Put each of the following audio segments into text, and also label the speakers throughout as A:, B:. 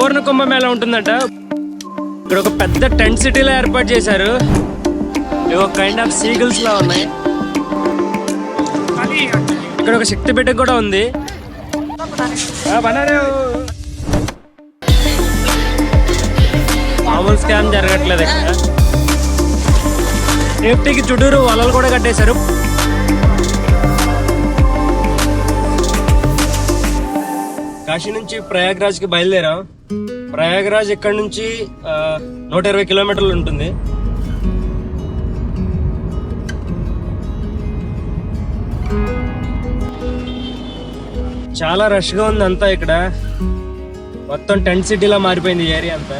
A: పూర్ణ కుంభమేళ ఉంటుందంట? ఇక్కడ ఒక పెద్ద టెంట్ సిటీలో ఏర్పాటు చేశారు. ఇవి ఒక కైండ్ ఆఫ్ సీగల్స్ లా ఉన్నాయి. ఇక్కడ ఒక శక్తి బిడ్డ కూడా ఉంది. మామూలు స్కామ్ జరగట్లేదు ఇక్కడ. సేఫ్టీకి చుట్టూరు వలలు కూడా కట్టేశారు. కాశీ నుంచి ప్రయాగ్రాజ్కి బయలుదేరాం. ప్రయాగ్రాజ్ ఇక్కడ నుంచి నూట ఇరవై కిలోమీటర్లు ఉంటుంది. చాలా రష్గా ఉంది అంతా ఇక్కడ. మొత్తం టెంట్ సిటీలా మారిపోయింది ఈ ఏరియా అంతా.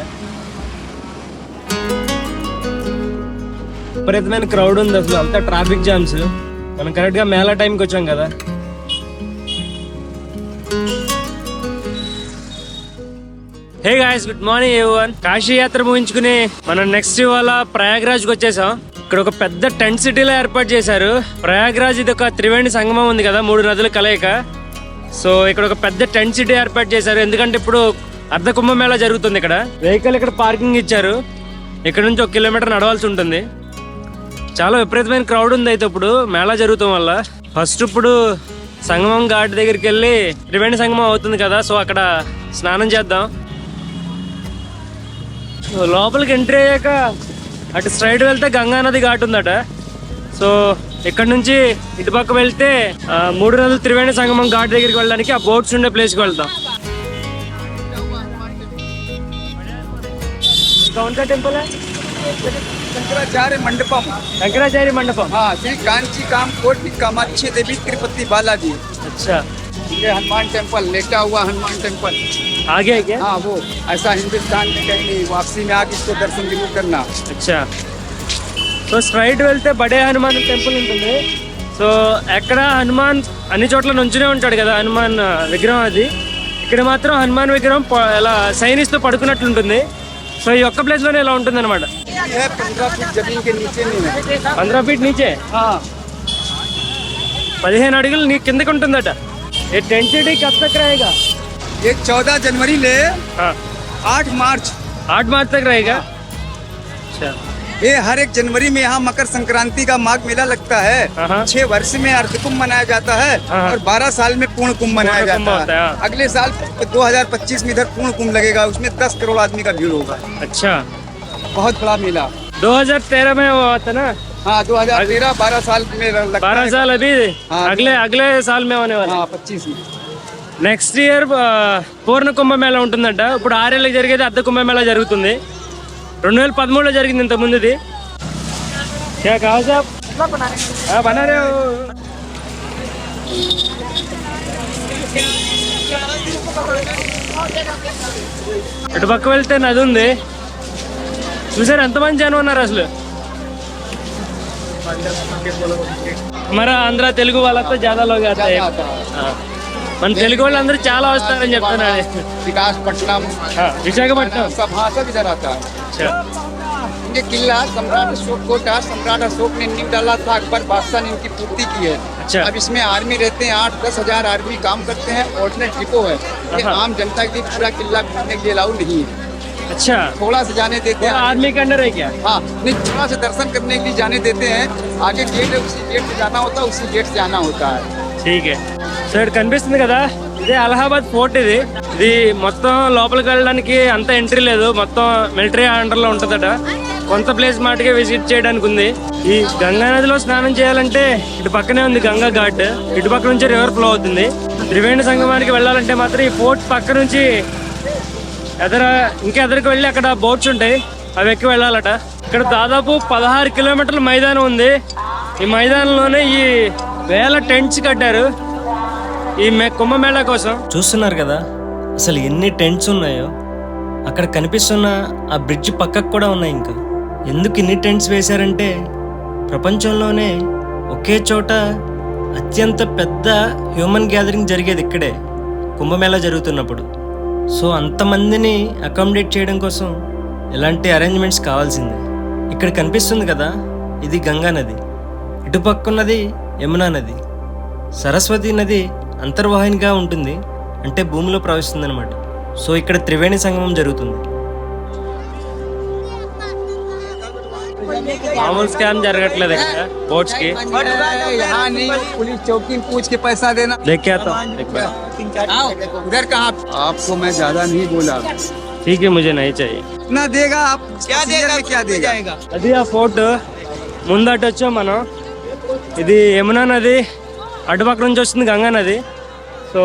A: విపరీతమైన క్రౌడ్ ఉంది అసలు అంతా ట్రాఫిక్ జామ్స్. మనం కరెక్ట్గా మేళా టైంకి వచ్చాం కదా. Hey guys good morning everyone Kashi యాత్ర ముగించుకుని మనం నెక్స్ట్ ఇవాళ ప్రయాగ్రాజ్కి వచ్చేసాం. ఇక్కడ ఒక పెద్ద టెంట్ సిటీలో ఏర్పాటు చేశారు. ప్రయాగ్రాజ్ ఇది ఒక త్రివేణి సంగమం ఉంది కదా మూడు నదుల కలయిక. సో ఇక్కడ ఒక పెద్ద టెంట్ సిటీ ఏర్పాటు చేశారు. ఎందుకంటే ఇప్పుడు అర్ధ కుంభమేళ జరుగుతుంది ఇక్కడ. వెహికల్ ఇక్కడ పార్కింగ్ ఇచ్చారు. ఇక్కడ నుంచి ఒక కిలోమీటర్ నడవాల్సి ఉంటుంది. చాలా విపరీతమైన క్రౌడ్ ఉంది అయితే ఇప్పుడు మేళా జరుగుతాం వల్ల. ఫస్ట్ ఇప్పుడు సంగమం ఘాట్ దగ్గరికి వెళ్ళి త్రివేణి సంగమం అవుతుంది కదా సో అక్కడ స్నానం చేద్దాం. లోపలికి ఎంట్రీ అయ్యాక అటు స్ట్రైట్ వెళ్తే గంగా నది ఘాట్ ఉందట సో ఇక్కడ నుంచి ఇటు పక్క వెళ్తే ఆ, మూడు నదులు త్రివేణి సంగమం ఘాట్ దగ్గరికి వెళ్ళడానికి ఆ బోట్స్ ఉండే ప్లేస్కి వెళ్తాం कौन सा टेम्पल है
B: शंकराचार्य मंडपम
A: शंकराचार्य मंडपम
B: हाँ श्री कांची काम कोटि कामाक्षी देवी तिरुपति बालाजी
A: अच्छा
B: ये हनुमान टेम्पल लेटा हुआ हनुमान टेम्पल
A: आगे है क्या
B: हाँ वो ऐसा हिंदुस्तान में कहीं नहीं वापसी में आके इसको दर्शन जरूर करना
A: అచ్చా సో స్ట్రైట్ వెళ్తే బడే హనుమాన్ టెంపుల్ ఉంటుంది సో ఎక్కడ హనుమాన్ అన్ని చోట్ల నుంచునే ఉంటాడు కదా హనుమాన్ ఆ, విగ్రహం అది ఇక్కడ మాత్రం హనుమాన్ విగ్రహం ప- ఇలా సైనిస్తూ పడుకున్నట్లు ఉంటుంది సో ఈ ఒక్క ప్లేస్ లోనే ఇలా ఉంటుంది అనమాట
B: ये पंद्रह फीट जमीन के नीचे नहीं है
A: పంద్రా ఫీట్ నీచే
B: हाँ
A: పదిహేను అడుగులు నీ కిందకి ఉంటుందట ఏ టెంట్ సిటీ కబ్ తక్ रहेगा
B: ये चौदह जनवरी ले
A: हाँ।
B: आठ मार्च।
A: आठ मार्च तक रहेगा? अच्छा।
B: ये हर एक जनवरी में यहाँ मकर संक्रांति का माघ मेला लगता है।
A: हाँ, हाँ।
B: छह वर्ष में अर्ध कुंभ मनाया जाता है
A: हाँ, हाँ।
B: और बारह साल में पूर्ण कुंभ मनाया जाता
A: है,
B: है
A: हाँ।
B: अगले साल 2025 में इधर पूर्ण कुंभ लगेगा उसमें 10 करोड़ आदमी का भीड़ होगा।
A: अच्छा।
B: बहुत बड़ा मेला।
A: 2013 में हुआ था ना?
B: हाँ 2013 12 साल में
A: बारह साल अभी?
B: हाँ।
A: अगले अगले साल में होने वाला
B: हाँ। पच्चीस में।
A: Next year uh, Purna Kumbh Mela ఉంటుందంట. ఇప్పుడు ఆరేళ్ళకి జరిగేది అర్ధ కుంభమేళ జరుగుతుంది. రెండు వేల పదమూడులో జరిగింది ఇంత ముందుది. ఇటు పక్క వెళ్తే నది ఉంది. చూసారు ఎంతమంది జనం ఉన్నారు అసలు? మరి ఆంధ్ర తెలుగు వాళ్ళతో
B: జాదాలో
A: కాదు మన తెలుగు వాళ్ళందరూ చాలా వస్తారని చెప్తున్నాడు
B: विकासपट्टनम
A: हाँ, విశాఖపట్నం
B: सब हाँ सब इधर आता है
A: अच्छा
B: ये किला सम्राट अशोक कोटा सम्राट अशोक ने नींव डाला था अकबर बादशाह ने इनकी पूर्ति की है
A: अच्छा।
B: अब इसमें आर्मी रहते हैं आठ दस हजार आर्मी काम करते हैं ऑर्डिनेट डिपो है ये
A: हाँ।
B: आम जनता के लिए पूरा किला घूमने के लिए अलाउ नहीं है
A: अच्छा
B: थोड़ा से जाने देते
A: वो
B: हैं
A: आर्मी के अंडर है क्या
B: हाँ नहीं थोड़ा से दर्शन करने के लिए जाने देते हैं आगे गेट है उसी गेट से जाना होता है उसी गेट से जाना होता है
A: ఠీకే సో ఇక్కడ కనిపిస్తుంది కదా ఇదే అలహాబాద్ ఫోర్ట్ ఇది. ఇది మొత్తం లోపలికి వెళ్ళడానికి అంత ఎంట్రీ లేదు. మొత్తం మిలిటరీ ఆండర్లో ఉంటుందట. కొంత ప్లేస్ మాటకే విజిట్ చేయడానికి ఉంది. ఈ గంగా నదిలో స్నానం చేయాలంటే ఇటు పక్కనే ఉంది గంగా ఘాట్. ఇటు పక్క నుంచి రివర్ ఫ్లో అవుతుంది. త్రివేణి సంగమానికి వెళ్ళాలంటే మాత్రం ఈ ఫోర్ట్ పక్క నుంచి ఎదర ఇంకా ఎదరికి వెళ్ళి అక్కడ బోట్స్ ఉంటాయి. అవి ఎక్కి వెళ్ళాలట. ఇక్కడ దాదాపు పదహారు కిలోమీటర్ల మైదానం ఉంది. ఈ మైదానంలోనే ఈ వేల టెంట్స్ కట్టారు. ఈ మే కుంభమేళా కోసం. చూస్తున్నారు కదా అసలు ఎన్ని టెంట్స్ ఉన్నాయో. అక్కడ కనిపిస్తున్న ఆ బ్రిడ్జ్ పక్కకు కూడా ఉన్నాయి ఇంకా. ఎందుకు ఇన్ని టెంట్స్ వేశారంటే ప్రపంచంలోనే ఒకే చోట అత్యంత పెద్ద హ్యూమన్ గ్యాదరింగ్ జరిగేది ఇక్కడే కుంభమేళా జరుగుతున్నప్పుడు. సో అంతమందిని అకామిడేట్ చేయడం కోసం ఇలాంటి అరేంజ్మెంట్స్ కావాల్సిందే. ఇక్కడ కనిపిస్తుంది కదా ఇది గంగా నది. ఇటు యమునా నది సరస్వతి నది అంతర్వాహినిగా ఉంటుంది అంటే భూమిలో ప్రవహిస్తుంది అనమాట సో ఇక్కడ త్రివేణి సంగమం జరుగుతుంది మామూలు స్కామ్ జరగట్లేదు ఇక్కడ బోట్స్ కి
B: यहाँ नहीं पुलिस चौकी में पूछ के पैसा देना
A: देख के आता हूँ एक बार
B: आओ, उधर कहाँ आपको मैं ज्यादा नहीं बोला
A: ठीक है मुझे नहीं चाहिए
B: ना देगा आप क्या देगा क्या देगा
A: అది ఆ ఫోర్ట్ ముందట వచ్చాం మనం ఇది యమునా నది అటుపక్క నుంచి వస్తుంది గంగా నది. సో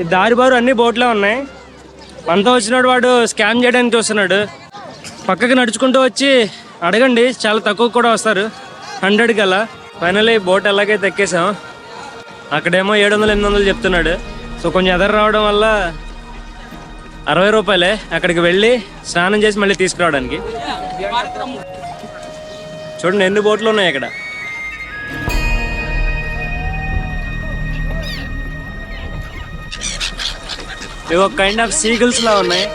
A: ఈ దారి బారు అన్ని బోట్లే ఉన్నాయి. మనతో వచ్చినాడు వాడు స్కామ్ చేయడానికి చూస్తున్నాడు పక్కకి నడుచుకుంటూ వచ్చి అడగండి చాలా తక్కువ కూడా వస్తారు. హండ్రెడ్కి అలా ఫైనల్లీ బోట్ ఎలాగైతే ఎక్కేసాం అక్కడేమో ఏడు వందలు ఎనిమిది వందలు చెప్తున్నాడు. సో కొంచెం ఎదరు రావడం వల్ల అరవై రూపాయలే. అక్కడికి వెళ్ళి స్నానం చేసి మళ్ళీ తీసుకురావడానికి. చూడండి ఎన్ని బోట్లు ఉన్నాయి ఇక్కడ. ఇవి ఒక కైండ్ ఆఫ్ సీగల్స్ లా ఉన్నాయి.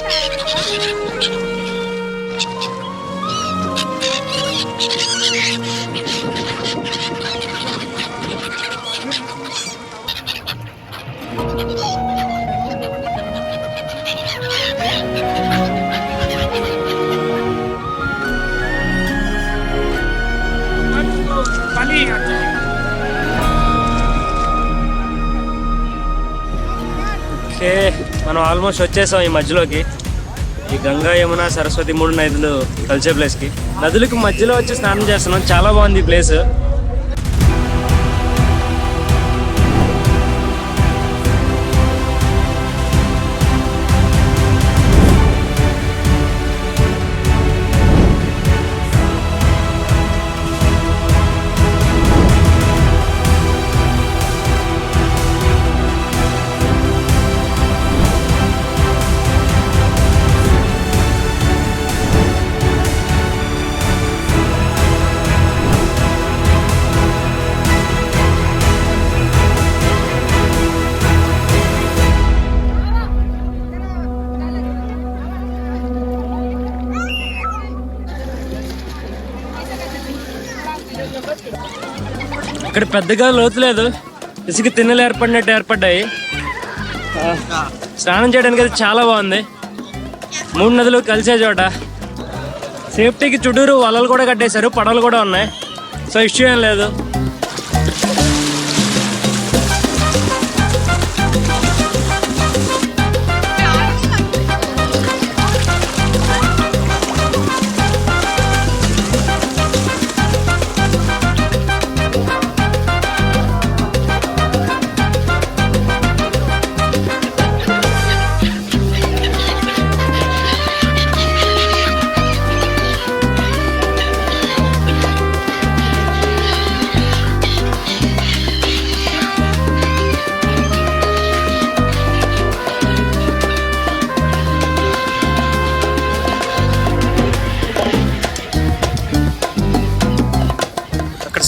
A: ఓకే మనం ఆల్మోస్ట్ వచ్చేసాం ఈ మధ్యలోకి. ఈ గంగా యమున సరస్వతి మూడు నదులు కలిసే ప్లేస్కి నదులకు మధ్యలో వచ్చి స్నానం చేస్తున్నాం. చాలా బాగుంది ఈ ప్లేస్ ఇక్కడ పెద్దగా లోతు లేదు ఇసుక తిన్నెలు ఏర్పడినట్టు ఏర్పడ్డాయి. స్నానం చేయడానికి అయితే చాలా బాగుంది. మూడు నదులు కలిసే చోట. సేఫ్టీకి చుట్టూరు వలలు కూడా కట్టేశారు పడవలు కూడా ఉన్నాయి. సో ఇష్యూ ఏం లేదు.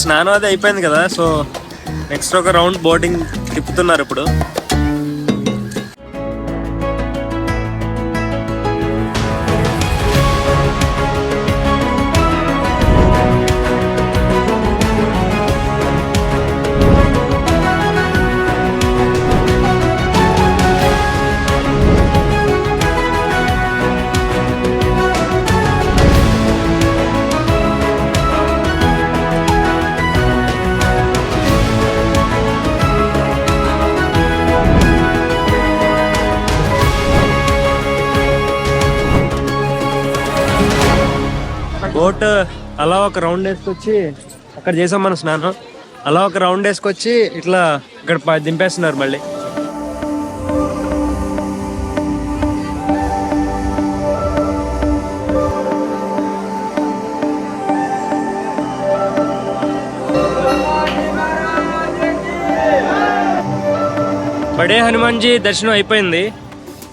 A: స్నానం అది అయిపోయింది కదా సో నెక్స్ట్ ఒక రౌండ్ బోటింగ్ తిప్పుతున్నారు ఇప్పుడు. బోట్ అలా ఒక రౌండ్ వేసుకొచ్చి అక్కడ చేసాం మనం స్నానం. అలా ఒక రౌండ్ వేసుకొచ్చి ఇట్లా ఇక్కడ దింపేస్తున్నారు మళ్ళీ. బడే హనుమాన్జీ దర్శనం అయిపోయింది.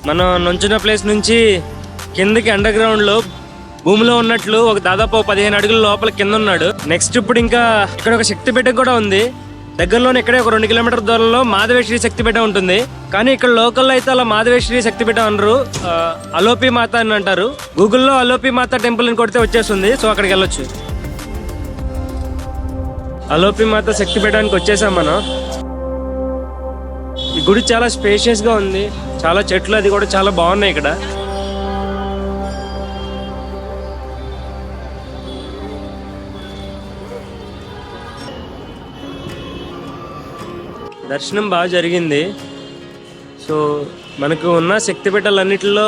A: మనం నుంచిన ప్లేస్ నుంచి కిందకి అండర్ గ్రౌండ్లో భూమిలో ఉన్నట్లు ఒక దాదాపు పదిహేను అడుగుల లోపల కింద ఉన్నాడు. నెక్స్ట్ ఇప్పుడు ఇంకా ఇక్కడ ఒక శక్తి పీఠం కూడా ఉంది. దగ్గరలోనే ఇక్కడే ఒక రెండు కిలోమీటర్ దూరంలో మాధవేశ్వరి శక్తి పీఠం ఉంటుంది. కానీ ఇక్కడ లోకల్లో అయితే అలా మాధవేశ్వరి శక్తి పీఠం అనరు అలోపి మాత అని అంటారు. గూగుల్లో అలోపి మాత టెంపుల్ అని కొడితే వచ్చేస్తుంది. సో అక్కడికి వెళ్ళొచ్చు. అలోపి మాత శక్తి పీఠానికి వచ్చేసాం మనం. ఈ గుడి చాలా స్పేషియస్గా ఉంది. చాలా చెట్లు అది కూడా చాలా బాగున్నాయి ఇక్కడ. దర్శనం బాగా జరిగింది. సో మనకు ఉన్న శక్తి పీఠాలన్నిటిలో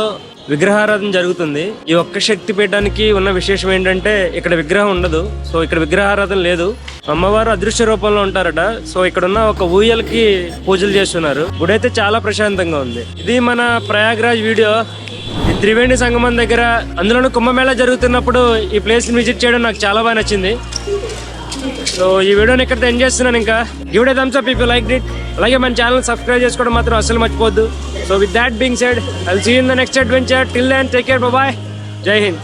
A: విగ్రహారాధన జరుగుతుంది. ఈ ఒక్క శక్తి పీఠానికి ఉన్న విశేషం ఏంటంటే ఇక్కడ విగ్రహం ఉండదు. సో ఇక్కడ విగ్రహారాధన లేదు. అమ్మవారు అదృశ్య రూపంలో ఉంటారట. సో ఇక్కడ ఉన్న ఒక ఊయలకి పూజలు చేస్తున్నారు. గుడి అయితే చాలా ప్రశాంతంగా ఉంది. ఇది మన ప్రయాగ్రాజ్ వీడియో. ఈ త్రివేణి సంగమం దగ్గర అందులోనూ కుంభమేళా జరుగుతున్నప్పుడు ఈ ప్లేస్ని విజిట్ చేయడం నాకు చాలా బాగా నచ్చింది. సో ఈ వీడియోని ఇక్కడ ఎండ్ చేస్తున్నాను ఇంకా. Give the thumbs up if liked it అలాగే మన ఛానల్ సబ్స్క్రైబ్ చేసుకోవడం మాత్రం అసలు మర్చిపోద్దు so with that being said I'll see in the next adventure till and take care bye Jai Hind.